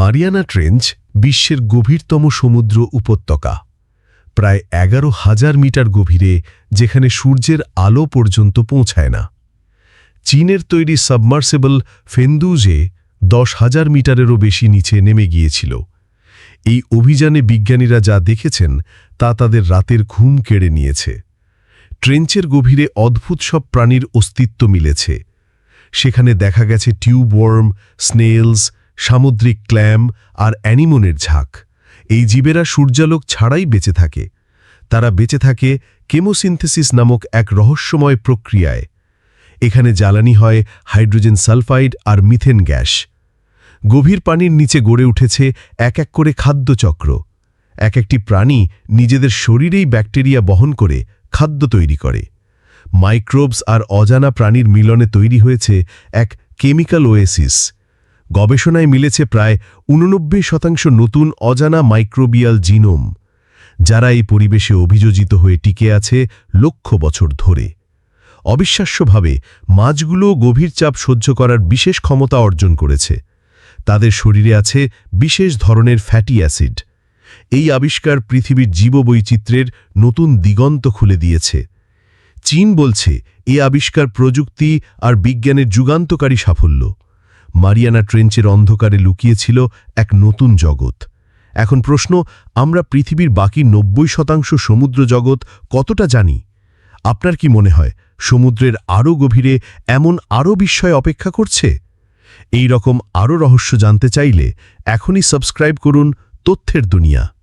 Mariana trench বিশ্বের গভীরতম সমুদ্র উপত্যকা। প্রায় এগারো হাজার মিটার গভীরে যেখানে সূর্যের আলো পর্যন্ত পৌঁছায় না। চীনের তৈরি সাবমার্সেবল ফেন্দুজে দশ হাজার মিটারেরও বেশি নিচে নেমে গিয়েছিল। এই অভিযানে বিজ্ঞানীরা যা দেখেছেন, তা তাদের রাতের ঘুম কেড়ে নিয়েছে। ট্রেঞ্চের গভীরে অদ্ভুত সব প্রাণীর অস্তিত্ব মিলেছে। সেখানে দেখা গেছে টিউবওয়ার্ম, স্নেলস সামুদ্রিক ক্ল্যাম আর অ্যানিমনের ঝাঁক। এই জীবেরা সূর্যালোক ছাড়াই বেঁচে থাকে। তারা বেঁচে থাকে কেমোসিনথেসিস নামক এক রহস্যময় প্রক্রিয়ায়। এখানে জ্বালানি হয় হাইড্রোজেন সালফাইড আর মিথেন গ্যাস। গভীর পানির নিচে গড়ে উঠেছে এক এক করে খাদ্যচক্র। এক একটি প্রাণী নিজেদের শরীরেই ব্যাকটেরিয়া বহন করে খাদ্য তৈরি করে। মাইক্রোবস আর অজানা প্রাণীর মিলনে তৈরি হয়েছে এক কেমিক্যাল ওয়েসিস। গবেষণায় মিলেছে প্রায় উননব্বই শতাংশ নতুন অজানা মাইক্রোবিয়াল জিনোম, যারা এই পরিবেশে অভিযোজিত হয়ে টিকে আছে লক্ষ বছর ধরে। অবিশ্বাস্যভাবে, মাছগুলো গভীর চাপ সহ্য করার বিশেষ ক্ষমতা অর্জন করেছে। তাদের শরীরে আছে বিশেষ ধরনের ফ্যাটি অ্যাসিড। এই আবিষ্কার পৃথিবীর জীববৈচিত্র্যের নতুন দিগন্ত খুলে দিয়েছে। চীন বলছে, এ আবিষ্কার প্রযুক্তি আর বিজ্ঞানের যুগান্তকারী সাফল্য। মারিয়ানা ট্রেঞ্চের অন্ধকারে লুকিয়েছিল এক নতুন জগৎ। এখন প্রশ্ন, আমরা পৃথিবীর বাকি নব্বই শতাংশ সমুদ্র জগৎ কতটা জানি? আপনার কি মনে হয়, সমুদ্রের আরও গভীরে এমন আরও বিস্ময় অপেক্ষা করছে? এই রকম আরও রহস্য জানতে চাইলে এখনই সাবস্ক্রাইব করুন তথ্যের দুনিয়া।